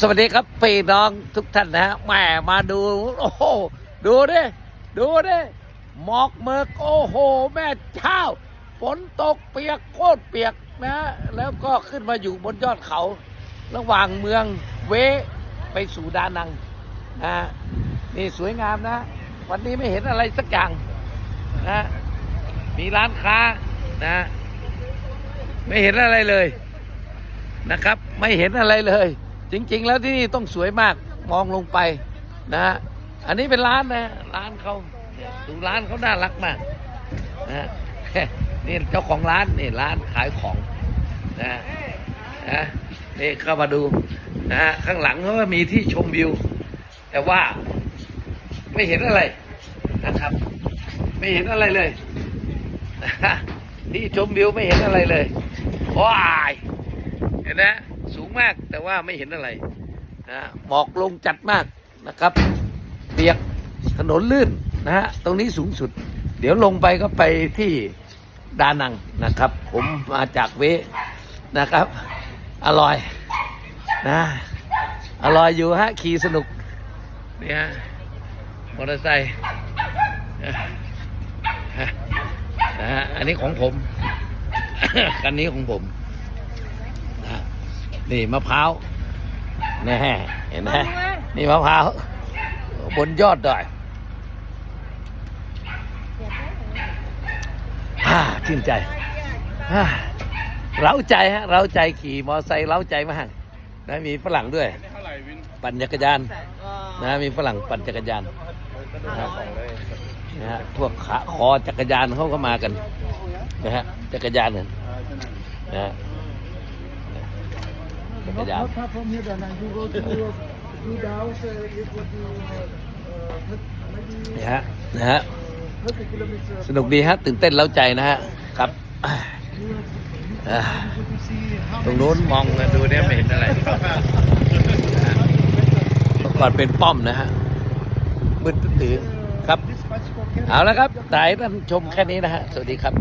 สวัสดีครับพี่น้องทุกท่านนะฮะแหมมาดู โอ้โหดูดิดูดิหมอกเมือกโอ้โห แม่เช้า ฝนตกเปียกโคตรเปียกนะ แล้วก็ขึ้นมาอยู่บนยอดเขา ระหว่างเมืองเวไปสู่ดานังนะนี่สวยงามนะ วันนี้ไม่เห็นอะไรสักอย่างนะมีร้านค้านะ ไม่เห็นอะไรเลยนะครับ ไม่เห็นอะไรเลย จริง ๆ แล้วที่นี่ต้องสวยมากมองลงไปนะฮะอันนี้เป็นร้านนะร้านเขาดูร้านเขาน่ารักมากนะฮะนี่เจ้าของร้านนี่ร้านขายของนะนะนี่เข้ามาดูนะฮะข้างหลังเขาก็มีที่ชมวิว แต่ว่าไม่เห็นอะไรนะครับ ไม่เห็นอะไรเลยที่ชมวิวไม่เห็นอะไรเลยว้ายเห็นนะ สูงมาก แต่ว่าไม่เห็นอะไรนะหมอกลงจัดมากนะครับเปียกถนนลื่นนะฮะตรงนี้สูงสุด เดี๋ยวลงไปก็ไปที่ดานังนะครับ ผมมาจากเวนะครับ อร่อยนะอร่อยอยู่ฮะขี่สนุกเนี่ยมอเตอร์ไซค์นะฮะอันนี้ของผม คันนี้ของผม นี่มะพร้าวแน่เห็นไหมนี่มะพร้าวบนยอดดอยฮ่าชื่นใจฮ่าเร้าใจฮะเร้าใจขี่มอไซค์เร้าใจมากนะมีฝรั่งด้วยเท่าไหร่วินปั่นจักรยานนะมีฝรั่งปั่นจักรยานนะครับนะฮะพวกขาคอจักรยานเขาก็มากันนะฮะจักรยานเนี่ยนะฮะ จักรยาน Not far from here, then, and you go to do the house. Uh, it would be uh, maybe นี่ฮะนะฮะ 30 kilometers. สนุกดีฮะ ตื่นเต้นเล้าใจนะฮะ ครับอ่า You could see how ตรงนู้นมองนะดูเนี่ยไม่เห็นอะไรนะฮะเมื่อก่อนเป็นป้อมนะฮะ มืดตื้อๆครับ this much for camera. เอาละครับถ่ายท่านชมแค่นี้นะฮะ สวัสดีครับ